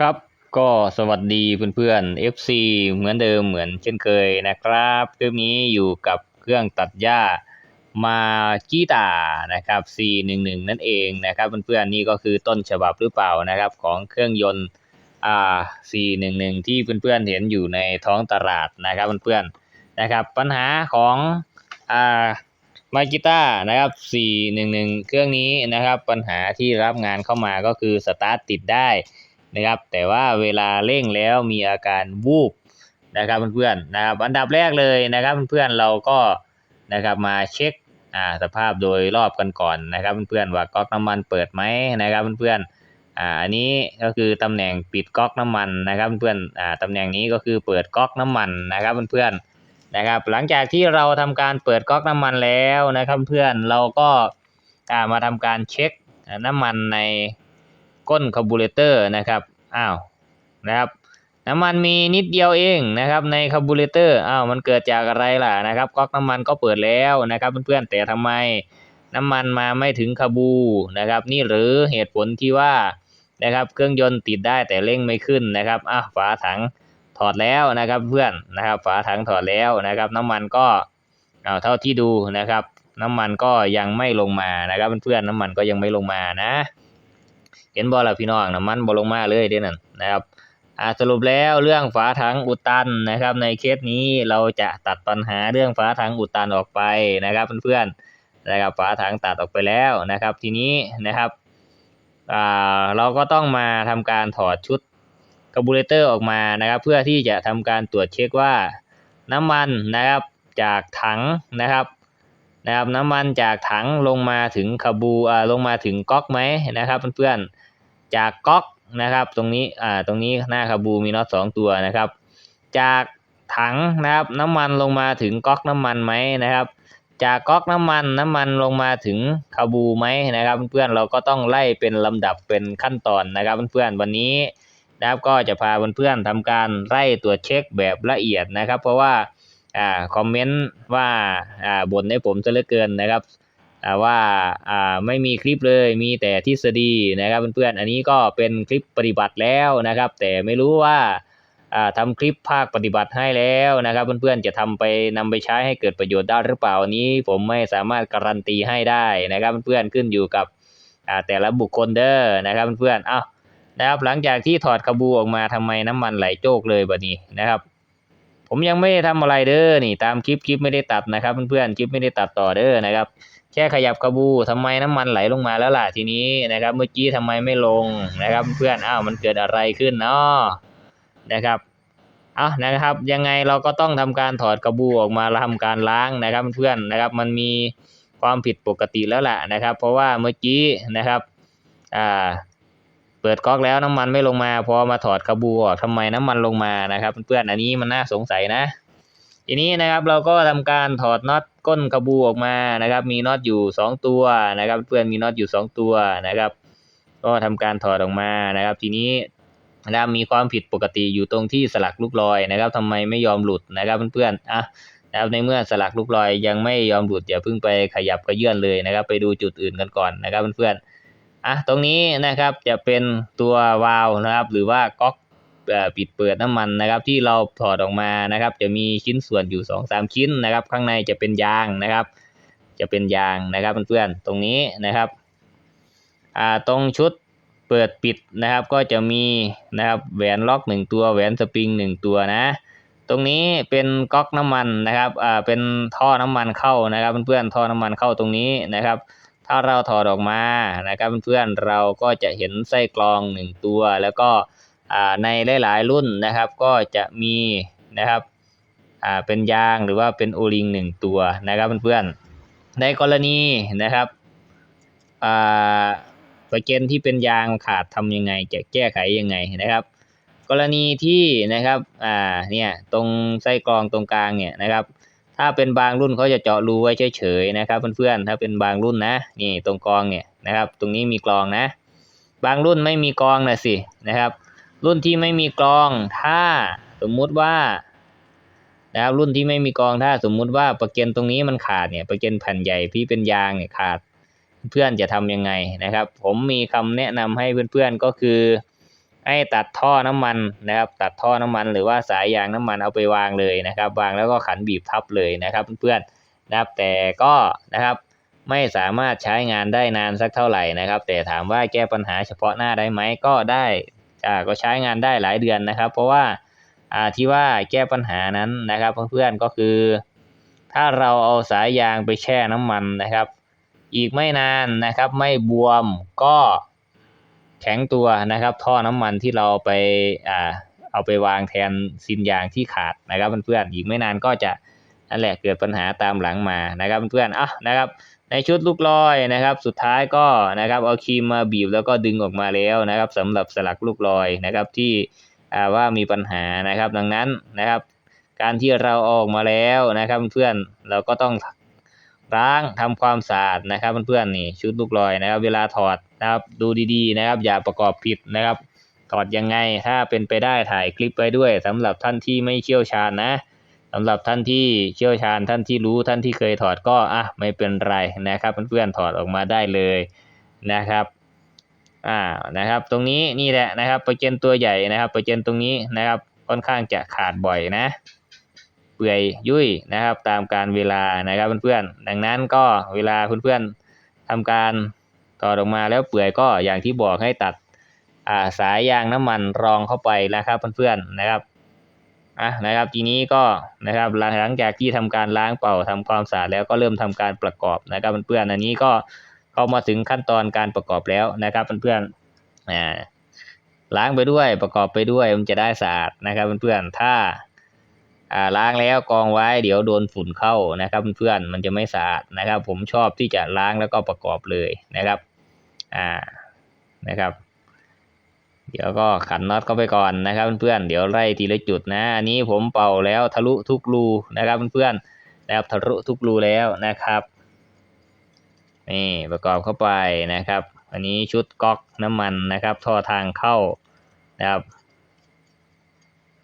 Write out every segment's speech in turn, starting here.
ครับก็สวัสดีเพื่อนๆ FC เหมือนเดิมเหมือนเช่นเคยนะครับคลิปนี้อยู่กับเครื่องตัดหญ้ามาจิตานะครับ C11 นั่นเองนะครับเพื่อนๆนี่ก็คือต้นฉบับหรือเปล่านะครับของเครื่องยนต์อ่า C11 ที่เพื่อนๆเห็นอยู่ในท้องตลาดนะครับเพื่อนๆนะครับ ปัญหาของอ่ามาจิต้านะครับ 411 เครื่องนี้นะครับ ปัญหาที่รับงานเข้ามาก็คือสตาร์ทติดได้ นะครับ แต่ว่าเวลาเร่งแล้วมีอาการวูบนะครับเพื่อนๆนะครับ อันดับแรกเลยนะครับเพื่อนๆเราก็นะครับมาเช็คอ่าสภาพโดยรอบกันก่อนนะครับเพื่อนๆว่าก๊อกน้ำมันเปิดไหมนะครับเพื่อนๆอ่าอันนี้ก็คือตำแหน่งปิดก๊อกน้ำมันนะครับเพื่อนๆอ่าตำแหน่งนี้ก็คือเปิดก๊อกน้ำมันนะครับเพื่อนๆนะครับ หลังจากที่เราทำการเปิดก๊อกน้ำมันแล้วนะครับเพื่อนเราก็อ่ามาทำการเช็คน้ำมันใน ก้นคาร์บูเรเตอร์นะครับอ้าวนะครับน้ำมันมีนิดเดียวเองนะครับในคาร์บูเรเตอร์อ้าวมันเกิดจากอะไรล่ะนะครับก๊อกน้ำมันก็เปิดแล้วนะครับเพื่อนๆแต่ทำไมน้ำมันมาไม่ถึงคาบูนะครับ นี่หรือเหตุผลที่ว่านะครับเครื่องยนต์ติดได้แต่เร่งไม่ขึ้นนะครับอ้าวฝาถังถอดแล้วนะครับเพื่อนนะครับฝาถังถอดแล้วนะครับ น้ำมันก็เอาเท่าที่ดูนะครับ น้ำมันก็ยังไม่ลงมานะครับเพื่อนๆน้ำมันก็ยังไม่ลงมานะ เห็นบ่ล่ะพี่น้องน้ำมันบ่ลงมาเลยเด้นั่นนะครับอ่าสรุปแล้วเรื่องฝาถังอุดตันนะครับ ในเคสนี้เราจะตัดปัญหาเรื่องฝาถังอุดตันออกไปนะครับเพื่อนๆนะครับฝาถังตัดออกไปแล้วนะครับ ทีนี้นะครับอ่าเราก็ต้องมาทำการถอดชุดคาร์บูเรเตอร์ออกมานะครับ เพื่อที่จะทำการตรวจเช็คว่าน้ำมันนะครับจากถังนะครับ นะครับน้ำมันจากถังลงมาถึงคาบูอ่าลงมาถึงก๊อกไหมนะครับเพื่อนๆจากก๊อกนะครับ ตรงนี้อ่าตรงนี้หน้าคาบูมีน็อตสองตัวนะครับ จากถังนะครับน้ำมันลงมาถึงก๊อกน้ำมันไหมนะครับ จากก๊อกน้ำมันน้ำมันลงมาถึงคาบูไหมนะครับ เพื่อนๆเราก็ต้องไล่เป็นลำดับเป็นขั้นตอนนะครับ เพื่อนๆวันนี้นะครับก็จะพาเพื่อนๆทำการไล่ตรวเช็คแบบละเอียดนะครับ เพราะว่า อ่าคอมเมนต์ว่าอ่าบ่นให้ผมซะเหลือเกินนะครับอ่าว่าอ่าไม่มีคลิปเลยมีแต่ทฤษฎีนะครับเพื่อนๆอันนี้ก็เป็นคลิปปฏิบัติแล้วนะครับ แต่ไม่รู้ว่าอ่าทำคลิปภาคปฏิบัติให้แล้วนะครับ เพื่อนๆจะทำไปนำไปใช้ให้เกิดประโยชน์ได้หรือเปล่าอันนี้ผมไม่สามารถการันตีให้ได้นะครับ เพื่อนๆขึ้นอยู่กับอ่าแต่ละบุคคลเด้อนะครับเพื่อนๆเอ้านะครับหลังจากที่ถอดกระบูออกมาทำไมน้ำมันไหลโจกเลยแบบนี้นะครับ ผมยังไม่ได้ทำอะไรเด้อนี่ ตามคลิปคลิปไม่ได้ตัดนะครับเพื่อนๆคลิปไม่ได้ตัดต่อเด้อนะครับ แค่ขยับกระบูทำไมน้ำมันไหลลงมาแล้วล่ะทีนี้นะครับ เมื่อกี้ทำไมไม่ลงนะครับ เพื่อนอ้าวมันเกิดอะไรขึ้นเนาะนะครับเอานะครับ ยังไงเราก็ต้องทำการถอดกระบูออกมาแล้วทำการล้างนะครับ เพื่อนนะครับ มันมีความผิดปกติแล้วล่ะนะครับ เพราะว่าเมื่อกี้นะครับอ่า ปิดก๊อกแล้วน้ำมันไม่ลงมา พอมาถอดคาบูออกทำไมน้ำมันลงมานะครับเพื่อนอันนี้มันน่าสงสัยนะทีนี้นะครับเราก็ทำการถอดน็อตก้นคาบูออกมานะครับ มีน็อตอยู่สองตัวนะครับ เพื่อนมีน็อตอยู่สองตัวนะครับ ก็ทำการถอดออกมานะครับ ทีนี้นะมีความผิดปกติอยู่ตรงที่สลักลูกลอยนะครับทำไมไม่ยอมหลุดนะครับเพื่อนๆอะนะครับในเมื่อสลักลูกลอยยังไม่ยอมหลุดอย่าเพิ่งไปขยับกระเยื่อนเลยนะครับ ไปดูจุดอื่นกันก่อนนะครับเพื่อนๆ อะตรงนี้นะครับจะเป็นตัววาล์วนะครับ หรือว่าก๊อกปิดเปิดน้ำมันนะครับ ที่เราถอดออกมานะครับ จะมีชิ้นส่วนอยู่สองสามชิ้นนะครับ ข้างในจะเป็นยางนะครับ จะเป็นยางนะครับเพื่อนๆตรงนี้นะครับอ่าตรงชุดเปิดปิดนะครับ ก็จะมีนะครับแหวนล็อกหนึ่งตัวแหวนสปริงหนึ่งตัวนะ ตรงนี้เป็นก๊อกน้ำมันนะครับอ่าเป็นท่อน้ำมันเข้านะครับเพื่อนๆท่อน้ำมันเข้าตรงนี้นะครับ ถ้าเราถอดออกมานะครับเพื่อนๆเราก็จะเห็นไส้กรองหนึ่งตัว แล้วก็ในหลายๆรุ่นนะครับก็จะมีนะครับเป็นยางหรือว่าเป็นโอลิงหนึ่งตัวนะครับเพื่อนๆในกรณีนะครับอ่าประเกนที่เป็นยางขาดทำยังไงจะแก้ไขยังไงนะครับ กรณีที่นะครับอ่าเนี่ยตรงไส้กรองตรงกลางเนี่ยนะครับ ถ้าเป็นบางรุ่นเขาจะเจาะรูไว้เฉยๆนะครับ เพื่อนๆถ้าเป็นบางรุ่นนะนี่ตรงกรองเนี่ยนะครับ ตรงนี้มีกรองนะ บางรุ่นไม่มีกรองนะสินะครับ รุ่นที่ไม่มีกรองถ้าสมมุติว่านะครับรุ่นที่ไม่มีกรองถ้าสมมุติว่าประเกนตรงนี้มันขาดเนี่ยประเกนแผ่นใหญ่ที่เป็นยางเนี่ยขาดเพื่อนจะทำยังไงนะครับ ผมมีคำแนะนำให้เพื่อนๆก็คือ ให้ตัดท่อน้ำมันนะครับ ตัดท่อน้ำมันหรือว่าสายยางน้ำมันเอาไปวางเลยนะครับ วางแล้วก็ขันบีบทับเลยนะครับเพื่อนๆนะครับ แต่ก็นะครับไม่สามารถใช้งานได้นานสักเท่าไหร่นะครับ แต่ถามว่าแก้ปัญหาเฉพาะหน้าได้ไหมก็ได้อ่าก็ใช้งานได้หลายเดือนนะครับ เพราะว่าอ่าที่ว่าแก้ปัญหานั้นนะครับเพื่อนๆก็คือ ถ้าเราเอาสายยางไปแช่น้ำมันนะครับ อีกไม่นานนะครับ ไม่บวมก็ แข็งตัวนะครับ ท่อน้ำมันที่เราไปอ่าเอาไปวางแทนซินยางที่ขาดนะครับเพื่อนๆอีกไม่นานก็จะนั่นแหละเกิดปัญหาตามหลังมานะครับเพื่อนๆอะนะครับในชุดลูกลอยนะครับ สุดท้ายก็นะครับเอาครีมมาบีบแล้วก็ดึงออกมาแล้วนะครับสำหรับสลักลูกลอยนะครับที่อ่าว่ามีปัญหานะครับ ดังนั้นนะครับ การที่เราออกมาแล้วนะครับ เพื่อนเราก็ต้อง ล้างทำความสะอาดนะครับเพื่อนๆนี่ชุดลูกลอยนะครับ เวลาถอดนะครับดูดีๆนะครับ อย่าประกอบผิดนะครับ ถอดยังไงถ้าเป็นไปได้ถ่ายคลิปไว้ด้วยสำหรับท่านที่ไม่เชี่ยวชาญนะสำหรับท่านที่เชี่ยวชาญท่านที่รู้ท่านที่เคยถอดก็อะไม่เป็นไรนะครับเพื่อนๆถอดออกมาได้เลยนะครับอ่านะครับ ตรงนี้นี่แหละนะครับปร์เซ็นตัวใหญ่นะครับปร์เซ็นตรงนี้นะครับค่อนข้างจะขาดบ่อยนะ เปื่อยยุ่ยนะครับ ตามการเวลานะครับเพื่อนๆดังนั้นก็เวลาเพื่อนๆทำการถอดออกมาแล้วเปื่อยก็อย่างที่บอกให้ตัดาสายยางน้ำมันรองเข้าไปนะครับเพื่อนๆนะครับอะนะครับทีนี้ก็นะครับหลังจากที่ทำการล้างเป่าทำความสะอาดแล้วก็เริ่มทำการประกอบนะครับเพื่อนๆอันนี้ก็เข้ามาถึงขั้นตอนการประกอบแล้วนะครับเพื่อนๆอ่าล้างไปด้วยประกอบไปด้วยมันจะได้สะอาดนะครับเพื่อนๆถ้า อ่าล้างแล้วกองไว้เดี๋ยวโดนฝุ่นเข้านะครับเพื่อนมันจะไม่สะอาดนะครับ ผมชอบที่จะล้างแล้วก็ประกอบเลยนะครับอ่านะครับ เดี๋ยวก็ขันน็อตเข้าไปก่อนนะครับเพื่อนเดี๋ยวไล่ทีละจุดนะอันนี้ผมเป่าแล้วทะลุทุกรูนะครับเพื่อนๆนะครับทะลุทุกรูแล้วนะครับนี่ประกอบเข้าไปนะครับ อันนี้ชุดก๊อกน้ำมันนะครับท่อทางเข้านะครับ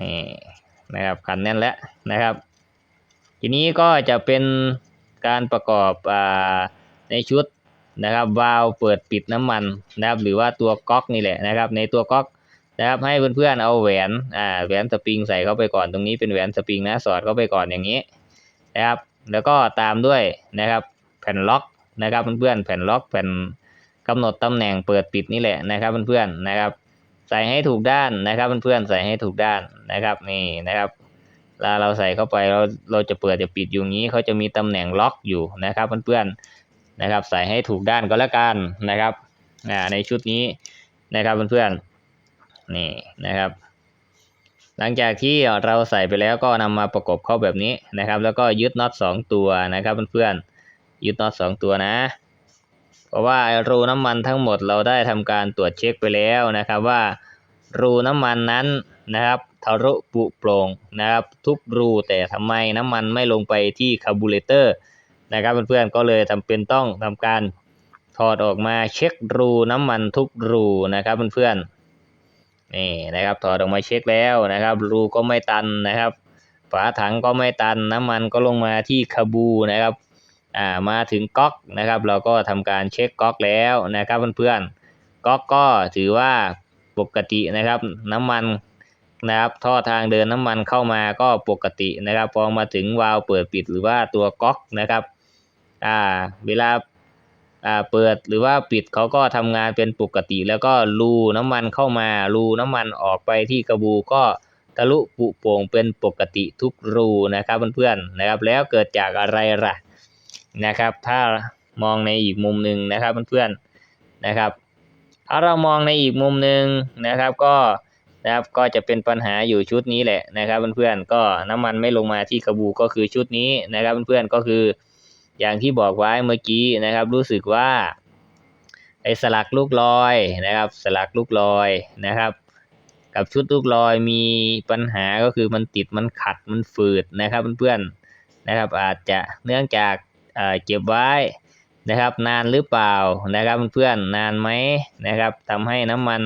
นี่ นะครับขันแน่นแล้วนะครับ ทีนี้ก็จะเป็นการประกอบอ่าในชุดนะครับวาล์วเปิดปิดน้ำมันนะครับหรือว่าตัวก๊อกนี่แหละนะครับ ในตัวก๊อกนะครับให้เพื่อนๆเอาแหวนอ่าแหวนสปริงใส่เข้าไปก่อนตรงนี้เป็นแหวนสปริงนะสอดเข้าไปก่อนอย่างนี้นะครับ แล้วก็ตามด้วยนะครับแผ่นล็อกนะครับเพื่อนๆแผ่นล็อกแผ่นกำหนดตำแหน่งเปิดปิดนี่แหละนะครับเพื่อนๆนะครับ ใส่ให้ถูกด้านนะครับเพื่อนๆใส่ให้ถูกด้านนะครับนี่นะครับเวลาเราใส่เข้าไปเราเราจะเปิดจะปิดอยู่งนี้เขาจะมีตำแหน่งล็อกอยู่นะครับเพื่อนๆนะครับใส่ให้ถูกด้านก็แล้วกันนะครับอ่าในชุดนี้นะครับเพื่อนๆนี่นะครับ หลังจากที่เราใส่ไปแล้วก็นำมาประกบเข้าแบบนี้นะครับ แล้วก็ยึดน็อตสองตัวนะครับเพื่อนๆยึดน็อตสองตัวนะ เพราะว่าไอรูน้ำมันทั้งหมดเราได้ทำการตรวจเช็คไปแล้วนะครับว่า รูน้ำมันนั้นนะครับทะลุปุโปร่งนะครับ ทุกรูแต่ทำไมน้ำมันไม่ลงไปที่คาร์บูเรเตอร์นะครับเพื่อนๆก็เลยจำเป็นต้องทำการถอดออกมาเช็ครูน้ำมันทุกรูนะครับเพื่อนๆนี่นะครับถอดออกมาเช็คแล้วนะครับ รูก็ไม่ตันนะครับ ฝาถังก็ไม่ตันน้ำมันก็ลงมาที่คาบูนะครับ อ่ามาถึงก๊อกนะครับ เราก็ทำการเช็คก๊อกแล้วนะครับเพื่อนๆก๊อกก็ถือว่าปกตินะครับ น้ำมันนะครับท่อทางเดินน้ำมันเข้ามาก็ปกตินะครับ พอมาถึงวาล์วเปิดปิดหรือว่าตัวก๊อกนะครับอ่าเวลาอ่าเปิดหรือว่าปิดเขาก็ทำงานเป็นปกติ แล้วก็รูน้ำมันเข้ามารูน้ำมันออกไปที่กระบูก็ทะลุปุโป่งเป็นปกติทุกรูนะครับเพื่อนๆนะครับ แล้วเกิดจากอะไรล่ะ นะครับ ถ้ามองในอีกมุมหนึ่งนะครับเพื่อนๆนะครับ ถ้าเรามองในอีกมุมหนึ่งนะครับก็นะครับก็จะเป็นปัญหาอยู่ชุดนี้แหละนะครับเพื่อนๆก็น้ำมันไม่ลงมาที่กระบูก็คือชุดนี้นะครับเพื่อนๆก็คืออย่างที่บอกไว้เมื่อกี้นะครับ รู้สึกว่าไอ้สลักลูกลอยนะครับ สลักลูกลอยนะครับ กับชุดลูกลอยมีปัญหาก็คือมันติดมันขัดมันฝืดนะครับเพื่อนๆนะครับ อาจจะเนื่องจาก เก็บไว้นะครับนานหรือเปล่านะครับเพื่อนๆนานไหมนะครับทำให้น้ำมัน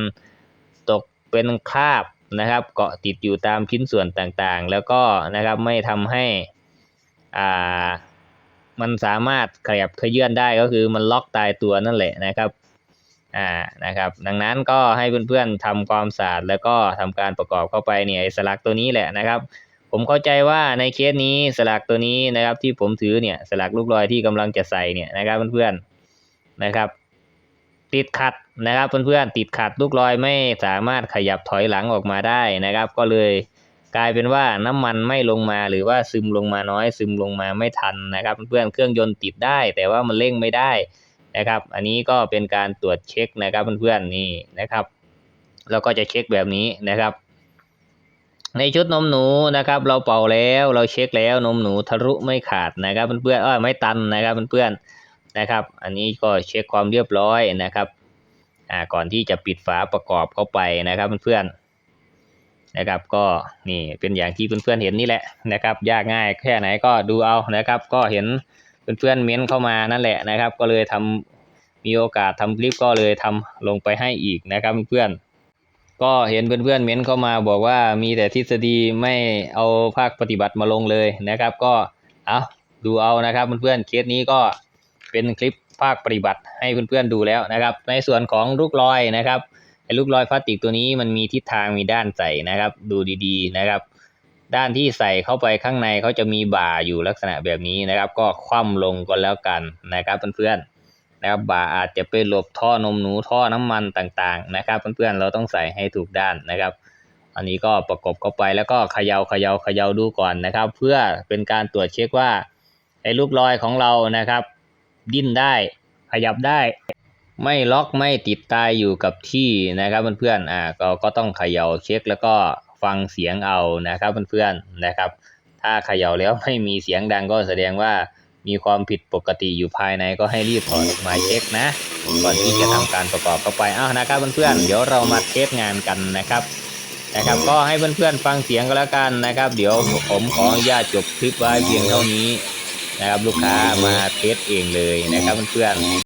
ตกเป็นคราบนะครับ เกาะติดอยู่ตามชิ้นส่วนต่างๆ แล้วก็นะครับไม่ทำให้อ่ามันสามารถขยับเขยื่อนได้ก็คือมันล็อกตายตัวนั่นแหละนะครับอ่านะครับ ดังนั้นก็ให้เพื่อนๆทำความสะอาดแล้วก็ทำการประกอบเข้าไปเนี่ยไอ้สลักตัวนี้แหละนะครับ ผมเข้าใจว่าในเคสนี้สลักตัวนี้นะครับ ที่ผมถือเนี่ยสลักลูกลอยที่กำลังจะใส่เนี่ยนะครับเพื่อนๆนะครับ ติดขัดนะครับเพื่อนๆติดขัดลูกลอยไม่สามารถขยับถอยหลังออกมาได้นะครับ ก็เลยกลายเป็นว่าน้ำมันไม่ลงมาหรือว่าซึมลงมาน้อย ซึมลงมาไม่ทันนะครับเพื่อนๆเครื่องยนต์ติดได้ แต่ว่ามันเร่งไม่ได้นะครับ อันนี้ก็เป็นการตรวจเช็คนะครับเพื่อนๆนี่นะครับเราก็จะเช็คแบบนี้นะครับ ในชุดนมหนูนะครับ เราเป่าแล้วเราเช็คแล้วนมหนูทะลุไม่ขาดนะครับเพื่อนๆเออไม่ตันนะครับเพื่อนๆนะครับ อันนี้ก็เช็คความเรียบร้อยนะครับอ่าก่อนที่จะปิดฝาประกอบเข้าไปนะครับเพื่อนๆนะครับ ก็นี่เป็นอย่างที่เพื่อนๆเห็นนี่แหละนะครับ ยากง่ายแค่ไหนก็ดูเอานะครับ ก็เห็นเพื่อนๆเม้นเข้ามานั่นแหละนะครับ ก็เลยทำมีโอกาสทำคลิปก็เลยทำลงไปให้อีกนะครับเพื่อนๆ ก็เห็นเพื่อนๆเม้นเข้ามาบอกว่ามีแต่ทฤษฎีไม่เอาภาคปฏิบัติมาลงเลยนะครับ ก็เอาดูเอานะครับเพื่อนๆเคสนี้ก็เป็นคลิปภาคปฏิบัติให้เพื่อนๆดูแล้วนะครับ ในส่วนของลูกลอยนะครับไอ้ลูกลอยพลาสติกตัวนี้มันมีทิศทางมีด้านใส่นะครับ ดูดีๆนะครับ ด้านที่ใส่เข้าไปข้างในเขาจะมีบ่าอยู่ลักษณะแบบนี้นะครับ ก็คว่ำลงก็แล้วกันนะครับเพื่อนๆ นะครับบ่าอาจจะไปหลบท่อนมหนูท่อน้ำมันต่างๆนะครับ เพื่อนๆเราต้องใส่ให้ถูกด้านนะครับ อันนี้ก็ประกบเข้าไปแล้วก็เขยา่าเขยา่าเขย่าดูก่อนนะครับ เพื่อเป็นการตรวจเช็คว่าไอ้ลูกลอยของเรานะครับ ดิ้นได้ขยับได้ ไม่ล็อกไม่ติดตายอยู่กับที่นะครับเพื่อนๆอ่าก็ก็ต้องเขย่าเช็คแล้วก็ฟังเสียงเอานะครับเพื่อนๆนะครับ ถ้าเขย่าแล้วไม่มีเสียงดังก็แสดงว่า มีความผิดปกติอยู่ภายในก็ให้รีบถอนออกมาเช็คนะก่อนที่จะทำการประกอบเข้าไปอ้าวนะครับเพื่อนๆเดี๋ยวเรามาเทสงานกันนะครับนะครับ ก็ให้เพื่อนๆฟังเสียงก็แล้วกันนะครับ เดี๋ยวผมขออนุญาตจบคลิปไว้เพียงเท่านี้นะครับ ลูกค้ามาเทสเองเลยนะครับเพื่อนๆ